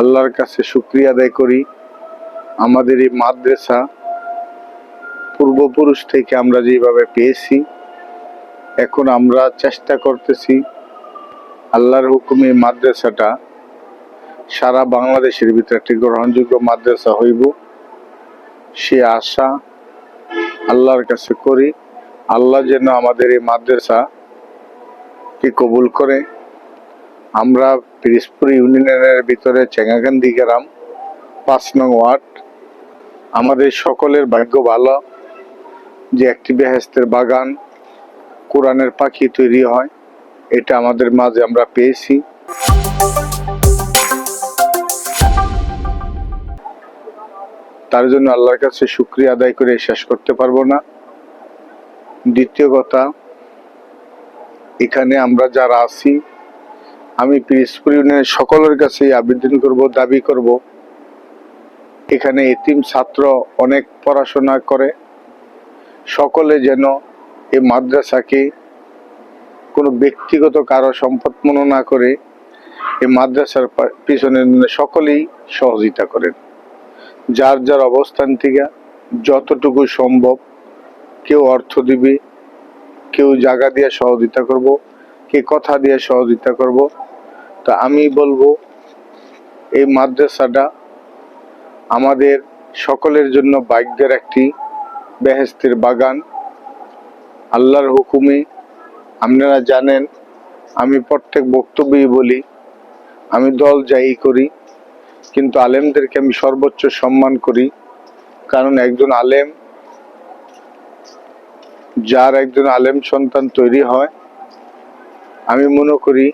আল্লাহর কাছে শুক্রিয়া আদায় করি। আমাদের এই মাদ্রাসা পূর্বপুরুষ থেকে আমরা যেভাবে পেয়েছি, এখন আমরা চেষ্টা করতেছি আল্লাহর হুকুমে মাদ্রাসাটা সারা বাংলাদেশের ভিতরে একটি গ্রহণযোগ্য মাদ্রাসা হইব। সে আশা আল্লাহর কাছে করি, আল্লাহ যেন আমাদের এই মাদ্রাসা কে কবুল করে। আমরা পিরিসপুর ইউনিয়নের ভিতরে চেঙ্গাকান্দি গ্রাম, পাঁচ নং ওয়ার্ড। আমাদের সকলের ভাগ্য ভালো যে একটি বেহেস্তের বাগান, কোরআনের পাখি তৈরি হয়, এটা আমাদের মাঝে আমরা পেয়েছি। তার জন্য আল্লাহর কাছে শুক্রিয়া আদায় করে শেষ করতে পারব না। দ্বিতীয় কথা, এখানে আমরা যারা আছি আমি পিরিসপুর ইউনিয়নের সকলের কাছে আবেদন করব, দাবি করব। এখানে এতিম ছাত্র অনেক পড়াশোনা করে। সকলে যেন এই মাদ্রাসাকে কোনো ব্যক্তিগত কারও সম্পদ মনে না করে, এই মাদ্রাসার পিছনে সকলেই সহযোগিতা করেন। যার যার অবস্থান থেকে যতটুকু সম্ভব কেউ অর্থ দিবে, কেউ জায়গা দিয়ে সহযোগিতা করব। কে কথা দিয়ে সহযোগিতা করব। তো আমি বলব, এই মাদ্রাসাটা আমাদের সকলের জন্য ভাগ্যের একটি বেহেস্তের বাগান। আল্লাহর হুকুমে আপনারা জানেন, আমি প্রত্যেক বক্তব্যই বলি, আমি দল যাই করি, কিন্তু আলেমদেরকে আমি সর্বোচ্চ সম্মান করি। কারণ একজন আলেম, যার একজন আলেম সন্তান তৈরি হয় আমি মনে করি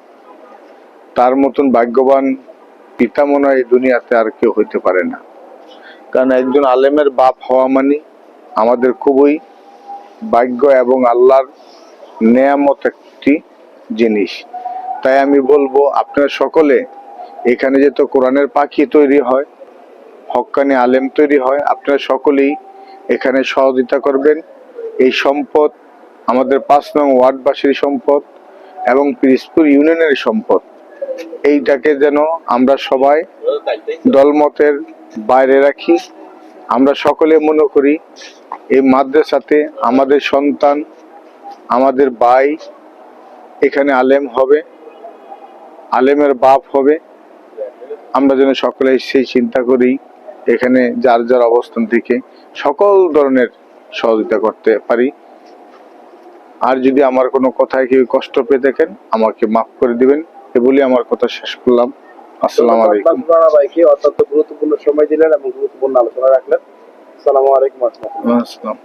তার মতন ভাগ্যবান পিতা মনে হয় দুনিয়াতে আর কেউ হইতে পারে না। কারণ একজন আলেমের বাপ হওয়া মানে আমাদের খুবই ভাগ্য এবং আল্লাহর নেয়ামত একটি জিনিস। তাই আমি বলব, আপনারা সকলে এখানে যে তো কোরআনের পাখি তৈরি হয় হক্কানি আলেম তৈরি হয়, আপনারা সকলেই এখানে সহযোগিতা করবেন। এই সম্পদ, আমাদের পাঁচ নং ওয়ার্ডবাসীর সম্পদ এবং পিরিসপুর ইউনিয়নের সম্পদ। এইটাকে যেন আমরা সবাই দলমতের বাইরে রাখি। আমরা সকলে মনে করি, এই মাদ্রাসাতে আমাদের সন্তান, আমাদের ভাই এখানে আলেম হবে, আলেমের বাপ হবে। আমরা যেন সকলে সেই চিন্তা করি, এখানে যার যার অবস্থান থেকে সকল ধরনের সহযোগিতা করতে পারি। আর যদি আমার কোনো কথায় কেউ কষ্ট পেয়ে দেখেন আমাকে মাফ করে দিবেন। এ বলে আমার কথা শেষ করলাম। আসসালামু আলাইকুম। ভাইকে অত্যন্ত গুরুত্বপূর্ণ সময় দিলেন এবং গুরুত্বপূর্ণ আলোচনা রাখলেন। আসসালামু আলাইকুম। রহমতুল্লাহ আসসালাম।